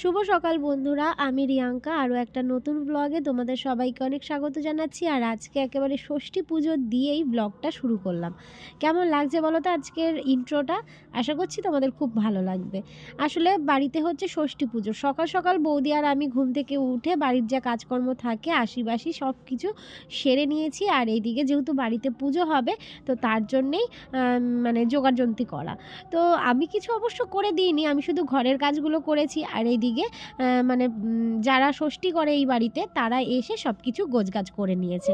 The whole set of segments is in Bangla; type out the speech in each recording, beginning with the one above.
শুভ সকাল বন্ধুরা, আমি রিয়াঙ্কা। আরও একটা নতুন ব্লগে তোমাদের সবাইকে অনেক স্বাগত জানাচ্ছি। আর আজকে একেবারে ষষ্ঠী পুজো দিয়েই ব্লগটা শুরু করলাম। কেমন লাগছে বলো তো আজকের ইন্ট্রোটা আশা করছি তোমাদের খুব ভালো লাগবে। আসলে বাড়িতে হচ্ছে ষষ্ঠী পুজো। সকাল সকাল বৌদি আর আমি ঘুম থেকে উঠে বাড়ির যা কাজকর্ম থাকে আশিবাসি সব কিছু সেরে নিয়েছি। আর এইদিকে যেহেতু বাড়িতে পুজো হবে, তো তার জন্যেই মানে জোগাড়যন্ত্রী করা। তো আমি কিছু অবশ্য করে দিইনি, আমি শুধু ঘরের কাজগুলো করেছি। আর এইদিকে আহ, মানে যারা ষষ্ঠী করে এই বাড়িতে তারা এসে সব কিছু গোজগাজ করে নিয়েছে।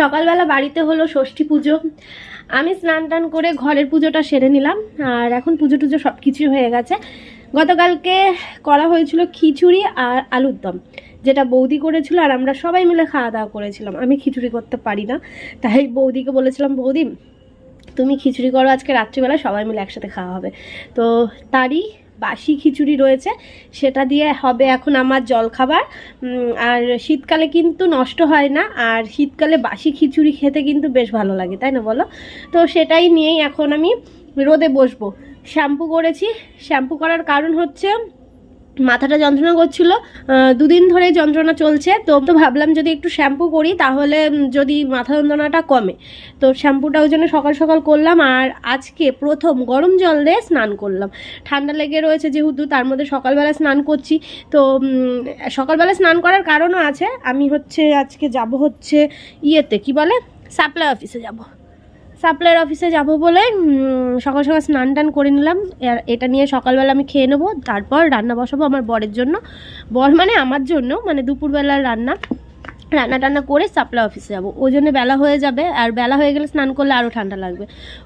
সকালবেলা বাড়িতে হলো ষষ্ঠী পুজো। আমি স্নান টান করে ঘরের পুজোটা সেরে নিলাম, আর এখন পুজো টুজো সব কিছুই হয়ে গেছে। গতকালকে করা হয়েছিল খিচুড়ি আর আলুর দম, যেটা বৌদি করেছিল আর আমরা সবাই মিলে খাওয়া দাওয়া করেছিলাম। আমি খিচুড়ি করতে পারি না, তাই বৌদিকে বলেছিলাম, বৌদি, তুমি খিচুড়ি করো, আজকে রাত্রিবেলা সবাই মিলে একসাথে খাওয়া হবে। তো তারই বাসি খিচুড়ি রয়েছে, সেটা দিয়ে হবে এখন আমার জলখাবার। আর শীতকালে কিন্তু নষ্ট হয় না, আর শীতকালে বাসি খিচুড়ি খেতে কিন্তু বেশ ভালো লাগে, তাই না বলো? তো সেটাই নিয়েই এখন আমি রোদে বসবো। শ্যাম্পু করেছি। শ্যাম্পু করার কারণ হচ্ছে মাথাটা যন্ত্রণা করছিল দুদিন ধরে যন্ত্রণা চলছে। তো তো ভাবলাম যদি একটু শ্যাম্পু করি, তাহলে যদি মাথা যন্ত্রণাটা কমে। তো শ্যাম্পুটা ওই জন্য সকাল সকাল করলাম, আর আজকে প্রথম গরম জল দিয়ে স্নান করলাম। ঠান্ডা লেগে রয়েছে যেহেতু, তার মধ্যে সকালবেলা স্নান করছি। তো সকালবেলা স্নান করার কারণও আছে। আমি হচ্ছে, আজকে যাব হচ্ছে ইয়েতে, কি বলে? সাপ্লাই অফিসে যাব। সাপ্লাইয়ের অফিসে যাব বলে সকাল সকাল স্নান টান করে নিলাম। এটা নিয়ে সকালবেলা আমি খেয়ে নেব, তারপর রান্না বসাবো আমার বরের জন্য। বর মানে আমার জন্য মানে দুপুরবেলার রান্না। রান্না টান্না করে সাপ্লাই অফিসে যাব। ওই জন্য বেলা হয়ে যাবে, আর বেলা হয়ে গেলে স্নান করলে আরও ঠান্ডা লাগবে।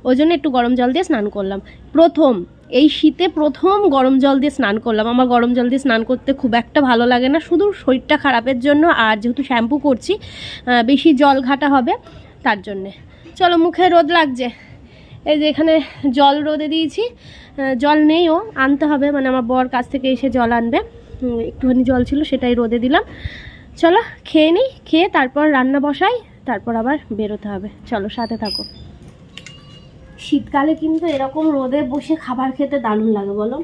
ওই জন্য একটু গরম জল দিয়ে স্নান করলাম। প্রথম, এই শীতে প্রথম গরম জল দিয়ে স্নান করলাম। আমার গরম জল দিয়ে স্নান করতে খুব একটা ভালো লাগে না। শুধু শরীরটা খারাপের জন্য, আর যেহেতু শ্যাম্পু করছি বেশি জল ঘাটা হবে, তার জন্যে। চলো মুখে রোদ লাগছে। এই যে এখানে জল রোদে দিয়েছি। জল নেইও আনতে হবে মানে আমার বর কাছ থেকে এসে জল আনবে। একটুখানি জল ছিল, সেটাই রোদে দিলাম। চলো, খেয়ে নিই, খেয়ে তারপর রান্না বসাই, তারপর আবার বেরোতে হবে। চলো, সাথে থাকো। শীতকালে কিন্তু এরকম রোদে বসে খাবার খেতে দারুণ লাগে, বলো।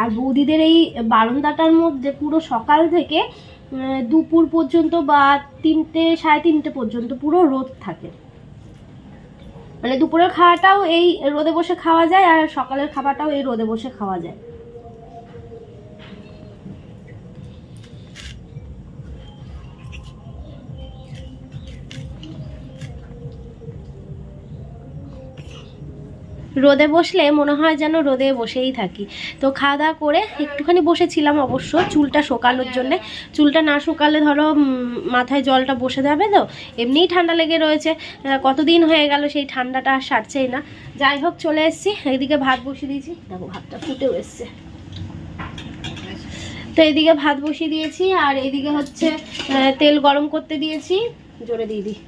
আর বৌদিদের এই বারান্দাটার মধ্যে পুরো সকাল থেকে দুপুর পর্যন্ত বা তিনটে, সাড়ে তিনটে পর্যন্ত পুরো রোদ থাকে। মানে দুপুরের খাওয়াটাও এই রোদে বসে খাওয়া যায় আর সকালের খাবারটাও এই রোদে বসে খাওয়া যায়। রোদে বসলে মনে হয় যেন রোদে বসেই থাকি। তো খাওয়া দাওয়া করে একটুখানি বসেছিলাম অবশ্য চুলটা শোকানোর জন্যে। চুলটা না শুকালে ধরো মাথায় জলটা বসে যাবে তো, এমনিই ঠান্ডা লেগে রয়েছে। কতদিন হয়ে গেল সেই ঠান্ডাটা আর সারছেই না। যাই হোক, চলে এসেছি। এদিকে ভাত বসিয়ে দিয়েছি। দেখো, ভাতটা ফুটেও এসছে। তো এদিকে ভাত বসিয়ে দিয়েছি আর এদিকে হচ্ছে তেল গরম করতে দিয়েছি। জোরে দিয়ে দিই।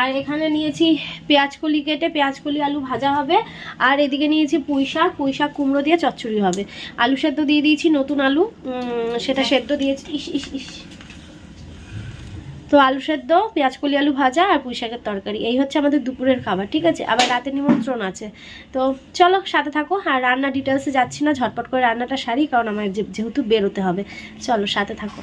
আর এখানে নিয়েছি পেঁয়াজ কলি কেটে পেঁয়াজ কলি আলু ভাজা হবে। আর এদিকে নিয়েছি পুঁই শাক পুঁই শাক কুমড়ো দিয়ে চচ্চড়ি হবে। আলু সেদ্ধ দিয়ে দিয়েছি নতুন আলু সেটা সেদ্ধ দিয়েছি। ইস ইস ইস। তো আলু সেদ্ধ পেঁয়াজ কলি আলু ভাজা আর পুঁই শাকের তরকারি। এই হচ্ছে আমাদের দুপুরের খাবার ঠিক আছে? আবার রাতে নিমন্ত্রণ আছে। তো চলো সাথে থাকো। আর রান্না ডিটেলসে যাচ্ছি না ঝটপট করে রান্নাটা সারি কারণ আমার যেহেতু বেরোতে হবে। চলো সাথে থাকো।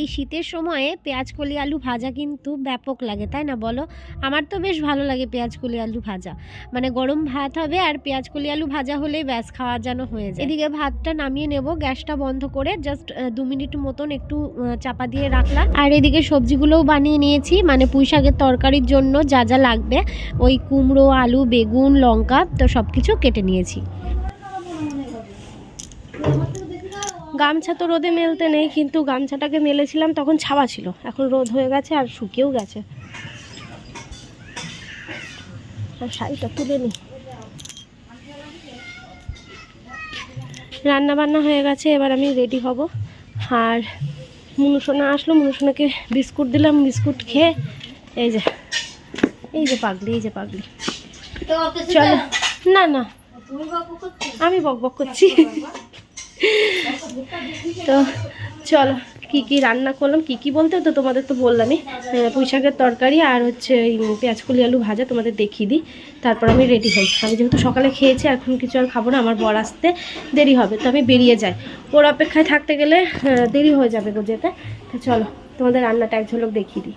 এই শীতের সময়ে পেঁয়াজ কলি আলু ভাজা কিন্তু ব্যাপক লাগে, তাই না বলো? আমার তো বেশ ভালো লাগে পেঁয়াজ কলি আলু ভাজা। মানে গরম ভাত হবে আর পেঁয়াজ কলি আলু ভাজা হলেই ব্যাস খাওয়া যেন হয়ে যায়। এদিকে ভাতটা নামিয়ে নেব, গ্যাসটা বন্ধ করে জাস্ট দু মিনিট মতন একটু চাপা দিয়ে রাখলাম। আর এদিকে সবজিগুলোও বানিয়ে নিয়েছি মানে পুঁই শাকের তরকারির জন্য যা যা লাগবে। ওই কুমড়ো, আলু, বেগুন, লঙ্কা, তো সব কিছু কেটে নিয়েছি। গামছা তো রোদে মেলতে নেই কিন্তু গামছাটাকে মেলেছিলাম তখন ছাওয়া ছিল। এখন রোদ হয়ে গেছে আর শুকিয়েও গেছে। আর শাড়িটা তুলে নি। রান্না বান্না হয়ে গেছে এবার আমি রেডি হব। আর মুনুসোনা আসলো মুনুসোনাকে বিস্কুট দিলাম বিস্কুট খেয়ে এই যে এই যে পাগলি এই যে পাগলি। চলো। না না আমি বক বক করছি। তো চলো কি কি রান্না করলাম কি কি বলতে তো তোমাদের তো বললামই। আহ, পুঁই শাকের তরকারি আর হচ্ছে এই পেঁয়াজকলি আলু ভাজা তোমাদের দেখিয়ে দিই তারপর আমি রেডি হই। আমি যেহেতু সকালে খেয়েছি এখন কিছু আর খাব না আমার বর আসতে দেরি হবে তো আমি বেরিয়ে যাই। ওর অপেক্ষায় থাকতে গেলে দেরি হয়ে যাবে গো যেতে। তো চলো তোমাদের রান্নাটা এক ঝলক দেখিয়ে দিই।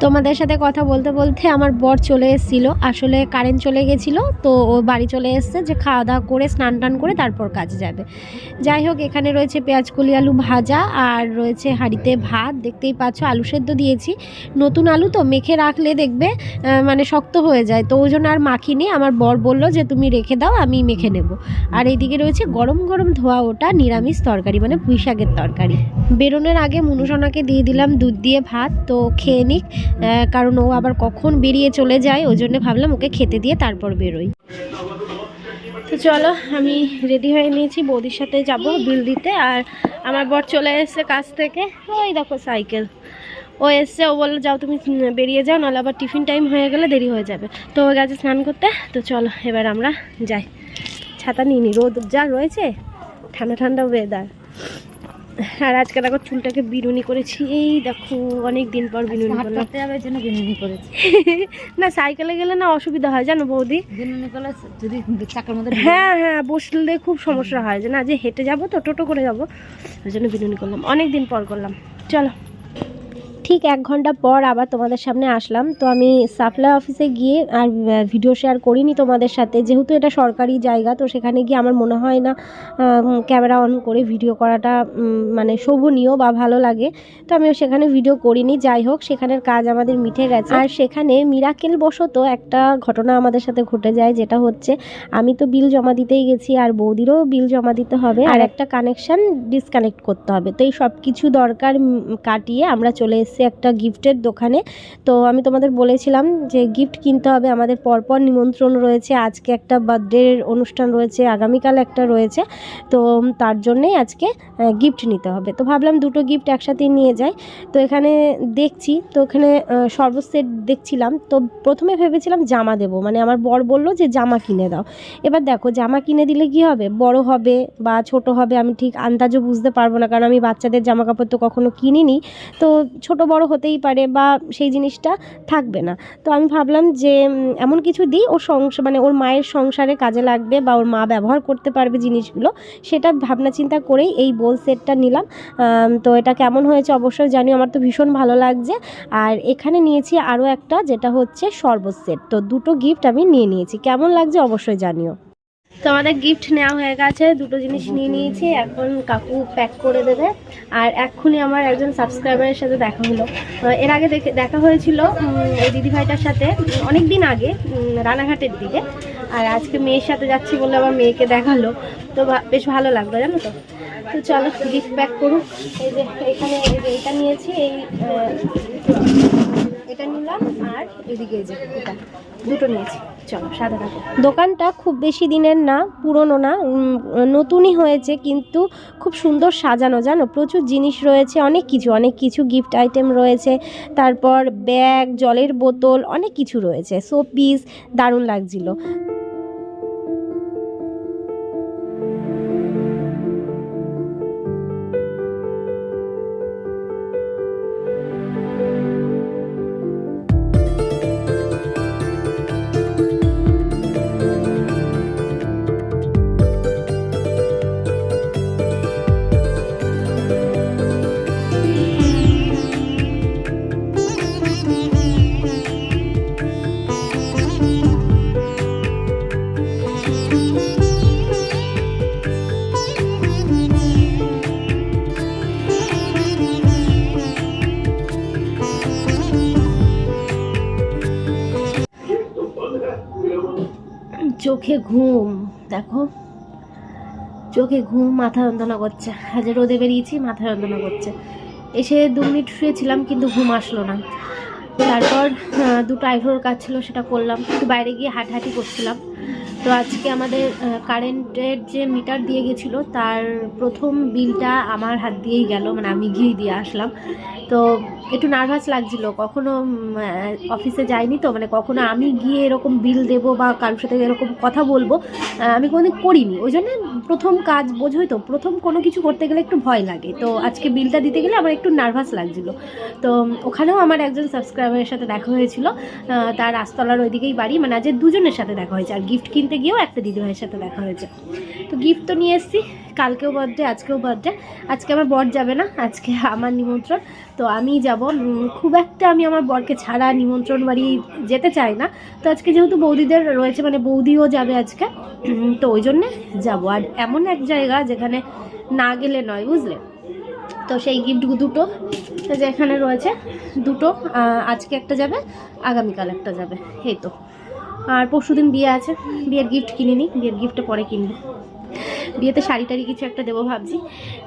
তোমাদের সাথে কথা বলতে বলতে আমার বর চলে এসেছিল। আসলে কারেন্ট চলে গেছিল, তো ও বাড়ি চলে এসছে যে খাওয়া দাওয়া করে, স্নান টান করে তারপর কাজে যাবে। যাই হোক, এখানে রয়েছে পেঁয়াজ, কলি, আলু ভাজা আর রয়েছে হাঁড়িতে ভাত। দেখতেই পাচ্ছ, আলু সেদ্ধ দিয়েছি। নতুন আলু তো মেখে রাখলে দেখবে মানে শক্ত হয়ে যায়। তো ওই জন্য আর মাখিনি আমার বর বলল যে, তুমি রেখে দাও, আমি মেখে নেব। আর এইদিকে রয়েছে গরম গরম ধোয়া ওটা, নিরামিষ তরকারি মানে পুঁই শাকের তরকারি। বেরোনোর আগে মুনুসোনাকে দিয়ে দিলাম দুধ দিয়ে ভাত, তো খেয়ে নিক। কারণ ও আবার কখন বেরিয়ে চলে যায়, ওই জন্য ভাবলাম ওকে খেতে দিয়ে তারপর বেরোই। তো চলো, আমি রেডি হয়ে নিয়েছি, বৌদির সাথে যাব বিল দিতে। আর আমার বর চলে এসেছে কাছ থেকে। ওই দেখো সাইকেল। ও এসছে ও বলল যাও তুমি বেরিয়ে যাও নাহলে আবার টিফিন টাইম হয়ে গেলে দেরি হয়ে যাবে। তো ও গেছে স্নান করতে তো চলো এবার আমরা যাই। ছাতা নিয়ে নি রোদ যা রয়েছে ঠান্ডা ঠান্ডা ওয়েদার আর আজকে দেখো চুলটাকে বিনুনি করেছি এই দেখো অনেক দিন পর বিনুনি করলাম। বিনুনি করেছি। না সাইকেলে গেলে না অসুবিধা হয় জানো বৌদি? বিনুনি করলে যদি চাকার মধ্যে হ্যাঁ হ্যাঁ বসলে খুব সমস্যা হয় যে না যে হেঁটে যাব তো টোটো করে যাব ওই জন্য বিনুনি করলাম অনেক দিন পর করলাম। চলো। ঠিক এক ঘণ্টা পর আবার তোমাদের সামনে আসলাম। তো আমি সাপ্লাই অফিসে গিয়ে আর ভিডিও শেয়ার করিনি তোমাদের সাথে। যেহেতু এটা সরকারি জায়গা তো সেখানে গিয়ে আমার মনে হয় না ক্যামেরা অন করে ভিডিও করাটা মানে শোভনীয় বা ভালো লাগে। তো আমি সেখানে ভিডিও করিনি। যাই হোক সেখানের কাজ আমাদের মিটে গেছে। আর সেখানে মিরাকেল বশত একটা ঘটনা আমাদের সাথে ঘটে যায় যেটা হচ্ছে আমি তো বিল জমা দিতেই গেছি আর বৌদিরও বিল জমা দিতে হবে। আর একটা কানেকশন ডিসকানেক্ট করতে হবে। তো এই সব কিছু দরকার কাটিয়ে আমরা চলে এসেছি। একটা গিফটের দোকানে। তো আমি তোমাদের বলেছিলাম যে গিফট কিনতে হবে। আমাদের পরপর নিমন্ত্রণ রয়েছে। আজকে একটা বার্থডের অনুষ্ঠান রয়েছে, আগামীকাল একটা রয়েছে। তো তার জন্যেই আজকে গিফট নিতে হবে। তো ভাবলাম দুটো গিফট একসাথে নিয়ে যাই। তো এখানে দেখছি, তো এখানে সর্বসেট দেখছিলাম। তো প্রথমে ভেবেছিলাম জামা দেবো। মানে আমার বর বলল যে জামা কিনে দাও। এবার দেখো, জামা কিনে দিলে কি হবে? বড় হবে বা ছোট হবে আমি ঠিক আন্দাজও বুঝতে পারব না। কারণ আমি বাচ্চাদের জামা কাপড় তো কখনো কিনিনি। তো ছোট বড় হতেই পারে বা সেই জিনিসটা থাকবে না। তো আমি ভাবলাম যে এমন কিছু দিই, ওর সংসার মানে ওর মায়ের সংসারে কাজে লাগবে বা ওর মা ব্যবহার করতে পারবে জিনিসগুলো, সেটা ভাবনা চিন্তা করেই এই বোল সেটটা নিলাম। তো এটা কেমন হয়েছে অবশ্যই জানি আমার তো ভীষণ ভালো লাগছে। আর এখানে নিয়েছি আরও একটা, যেটা হচ্ছে শরবত সেট। তো দুটো গিফট আমি নিয়ে নিয়েছি। কেমন লাগছে অবশ্যই জানিও। তো আমাদের গিফট নেওয়া হয়ে গেছে, দুটো জিনিস নিয়ে নিয়েছি, এখন কাকু প্যাক করে দেবে। আর এক্ষুনি আমার একজন সাবস্ক্রাইবারের সাথে দেখা হলো। এর আগে দেখে দেখা হয়েছিল এই দিদিভাইটার সাথে অনেক দিন আগে রানাঘাটের দিকে। আর আজকে মেয়ের সাথে যাচ্ছি বলে আমার মেয়েকে দেখাল। তো বেশ ভালো লাগল, জানো তো? তো চলো গিফট প্যাক করুক। এই যে, এখানে, এই যে এটা নিয়েছি, এই এটা নিলাম, আর এদিকে এই যে, এটা দুটো নিয়েছি। চলো, সাদা দোকানটা খুব বেশি দিনের না, পুরনো না নতুনই হয়েছে, কিন্তু খুব সুন্দর সাজানো, জানো? প্রচুর জিনিস রয়েছে, অনেক কিছু অনেক কিছু গিফট আইটেম রয়েছে, তারপর ব্যাগ জলের বোতল, অনেক কিছু রয়েছে শোপিস দারুণ লাগছিল। চোখে ঘুম, দেখো। চোখে ঘুম, মাথা যন্ত্রণা করছে। আজ রোদে বেরিয়েছি, মাথা যন্ত্রণা করছে। এসে দু মিনিট শুয়েছিলাম, কিন্তু ঘুম আসলো না। তারপর দুটো আইভ্রোর কাজ ছিল, সেটা করলাম। একটু বাইরে গিয়ে হাঁটাহাঁটি করছিলাম। তো আজকে আমাদের কারেন্টের যে মিটার দিয়ে গেছিল, তার প্রথম বিলটা আমার হাত দিয়েই গেল মানে আমি গিয়েই দিয়ে আসলাম। তো একটু নার্ভাস লাগছিল, কখনো অফিসে যাইনি তো মানে কখনো আমি গিয়ে এরকম বিল দেবো বা কারোর সাথে এরকম কথা বলব আমি কোনোদিন করিনি। ওই জন্য প্রথম কাজ বোঝোই তো, প্রথম কোনো কিছু করতে গেলে একটু ভয় লাগে। তো আজকে বিলটা দিতে গেলে আমার একটু নার্ভাস লাগছিল। তো ওখানেও আমার একজন সাবস্ক্রাইবারের সাথে দেখা হয়েছিল তার আস্তলার ওইদিকেই বাড়ি মানে আজ দুজনের সাথে দেখা হয়েছে। আর গিফট কিনতে গিয়েও একটা দিদিভাইয়ের সাথে দেখা হয়েছে। তো গিফট তো নিয়ে এসেছি। কালকেও বার্থডে আজকেও বার্থডে আজকে আমার বর যাবে না, আজকে আমার নিমন্ত্রণ। তো আমি যাব। খুব একটা আমি আমার বরকে ছাড়া নিমন্ত্রণ বাড়ি যেতে চাই না। তো আজকে যেহেতু বৌদিদের রয়েছে মানে বৌদিও যাবে আজকে। তো ওই জন্যে যাব। আর এমন এক জায়গা যেখানে না গেলে নয়, বুঝলে? তো সেই গিফট দুটো যেখানে রয়েছে, দুটো আজকে একটা যাবে, আগামীকাল একটা যাবে। এই তো। আর পরশু দিন বিয়ে আছে। বিয়ের গিফট কিনিনি, বিয়ের গিফটটা পরে কিনবো। বিয়েতে শাড়ি টাড়ি কিছু একটা দেবো ভাবছি।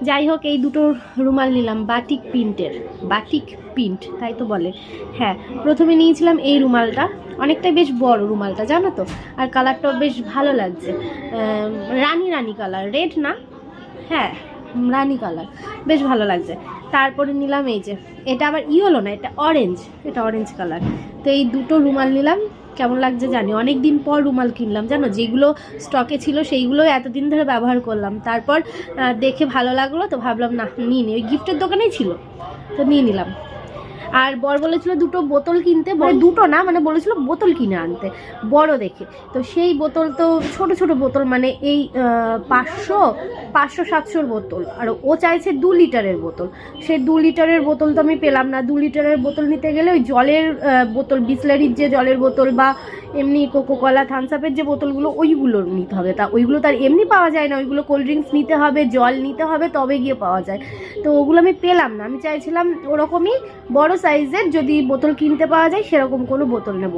যাই হোক, এই দুটো রুমাল নিলাম বাটিক প্রিন্টের বাটিক প্রিন্ট তাই তো বলে। হ্যাঁ প্রথমে নিয়েছিলাম এই রুমালটা। অনেকটাই বেশ বড় রুমালটা, জানো তো? আর কালারটাও বেশ ভালো লাগছে। রানী রানী কালার রেড না? হ্যাঁ রানি কালার বেশ ভালো লাগছে। তারপরে নিলাম এই যে, এটা আবার ইয়েলো না, এটা অরেঞ্জ এটা অরেঞ্জ কালার তো এই দুটো রুমাল নিলাম কেমন লাগছে জানি। অনেক দিন পর রুমাল কিনলাম, জানো? যেগুলো স্টকে ছিল সেইগুলো এতদিন ধরে ব্যবহার করলাম। তারপর দেখে ভালো লাগল, তো ভাবলাম, না, নিয়ে নিই ওই গিফটের দোকানেই ছিল, তো নিয়ে নিলাম। আর বর বলেছিল দুটো বোতল কিনতে মানে দুটো না মানে বলেছিল বোতল কিনে আনতে। বড় দেখে। তো সেই বোতল তো ছোট ছোট বোতল মানে এই পাঁচশো পাঁচশো সাতশোর বোতল। আর ও চাইছে দু লিটারের বোতল। সেই দু লিটারের বোতল তো আমি পেলাম না। দু লিটারের বোতল নিতে গেলে ওই জলের বোতল, বিসলারির যে জলের বোতল বা এমনি কোকোকলা থামসাপের যে বোতলগুলো, ওইগুলো নিতে হবে। তা ওইগুলো তার এমনি পাওয়া যায় না। ওইগুলো কোল্ড ড্রিঙ্কস নিতে হবে, জল নিতে হবে, তবে গিয়ে পাওয়া যায়। তো ওগুলো আমি পেলাম না। আমি চাইছিলাম ওরকমই বড় সাইজের যদি বোতল কিনতে পাওয়া যায়, সেরকম কোনো বোতল নেব।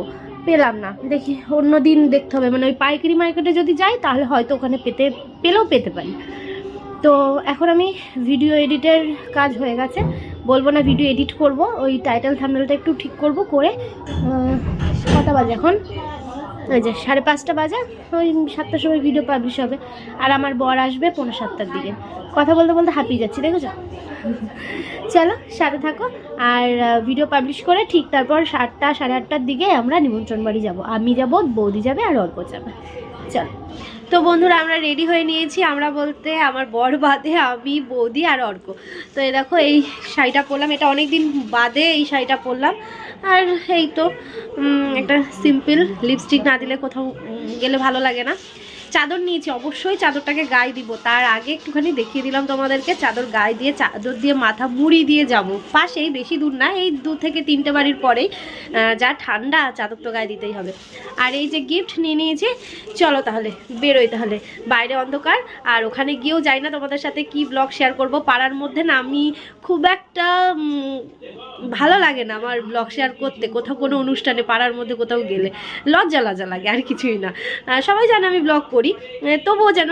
পেলাম না। দেখি, অন্য দিন দেখতে হবে। মানে ওই পাইকারি মার্কেটে যদি যাই, তাহলে হয়তো ওখানে পেতে, পেলেও পেতে পারি। তো এখন আমি ভিডিও এডিটের কাজ হয়ে গেছে। বলব না ভিডিও এডিট করব, ওই টাইটেল থ্যামেলটা একটু ঠিক করব করে কথা বাজে এখন। ওই যে সাড়ে পাঁচটা বাজে, ওই সাতটার সময় ভিডিও পাবলিশ হবে। আর আমার বর আসবে পনেরো সাতটার দিকে। কথা বলতে বলতে হাঁপিয়ে যাচ্ছি, দেখেছ? চলো, সাথে থাকো। আর ভিডিও পাবলিশ করে ঠিক তারপর সাতটা, সাড়ে আটটার দিকে আমরা নিমন্ত্রণ বাড়ি যাব। আমি যাব, বৌদি যাবে আর অল্প যাবে। চলো। তো বন্ধুরা, আমরা রেডি হয়ে নিয়েছি। আমরা বলতে আমার বর বাদে আমি, বৌদি আর অর্ক তো এই দেখো, এই শাড়িটা পরলাম। এটা অনেক দিন বাদে এই শাড়িটা পরলাম। আর এই তো একটা সিম্পল লিপস্টিক না দিলে কোথাও গেলে ভালো লাগে না। চাদর নিয়েছি, অবশ্যই চাদরটাকে গায়ে দিব। তার আগে একটুখানি দেখিয়ে দিলাম তোমাদেরকে, চাদর গায়ে দিয়ে, চাদর দিয়ে মাথা মুড়ি দিয়ে যাব। পাশেই বেশি দূর না, এই দু থেকে তিনটে বাড়ির পরেই যা ঠান্ডা, চাদর তো গায়ে দিতেই হবে। আর এই যে গিফট নিয়ে নিয়েছি, চলো তাহলে, বেরোই তাহলে। বাইরে অন্ধকার, আর ওখানে গিয়েও যাই না তোমাদের সাথে, কি ব্লগ শেয়ার করব। পাড়ার মধ্যে না আমি খুব একটা ভালো লাগে না আমার ব্লগ শেয়ার করতে। কোথাও কোনো অনুষ্ঠানে, পাড়ার মধ্যে কোথাও গেলে লজ্জা লজ্জা লাগে, আর কিছুই না। সবাই জানে আমি ব্লগ করি। তবুও যেন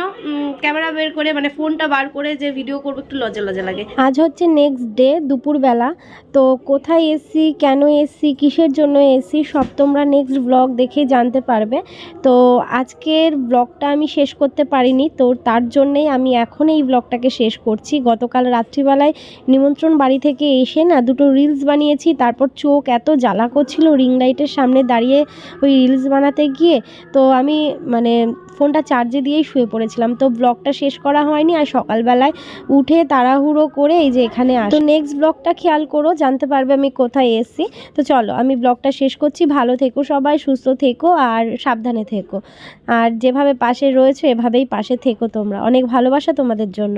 ক্যামেরা বের করে মানে ফোনটা বার করে যে ভিডিও করব, একটু লজ্জা লজ্জা লাগে। আজ হচ্ছে নেক্সট ডে দুপুরবেলা। তো কোথায় এসছি, কেন এসছি, কিসের জন্য এসছি, সব তোমরা নেক্সট ব্লগ দেখে জানতে পারবে। তো আজকের ব্লগটা আমি শেষ করতে পারিনি, তো তার জন্যেই আমি এখন এই ব্লগটাকে শেষ করছি। গতকাল রাত্রিবেলায় নিমন্ত্রণ বাড়ি থেকে এসে না, দুটো রিলস বানিয়েছি, তারপর চোখ এত জ্বালা করছিল রিং লাইটের সামনে দাঁড়িয়ে ওই রিলস বানাতে গিয়ে, তো আমি মানে ফোনটা চার্জে দিয়েই শুয়ে পড়েছিলাম। তো ব্লগটা শেষ করা হয়নি আর সকালবেলায় উঠে তাড়াহুড়ো করে এই যে এখানে আস তো নেক্সট ব্লগটা খেয়াল করো, জানতে পারবে আমি কোথায় এসেছি। তো চলো, আমি ব্লগটা শেষ করছি। ভালো থেকো সবাই, সুস্থ থেকো আর সাবধানে থেকো। আর যেভাবে পাশে রয়েছে, এভাবেই পাশে থেকো তোমরা। অনেক ভালোবাসা তোমাদের জন্য।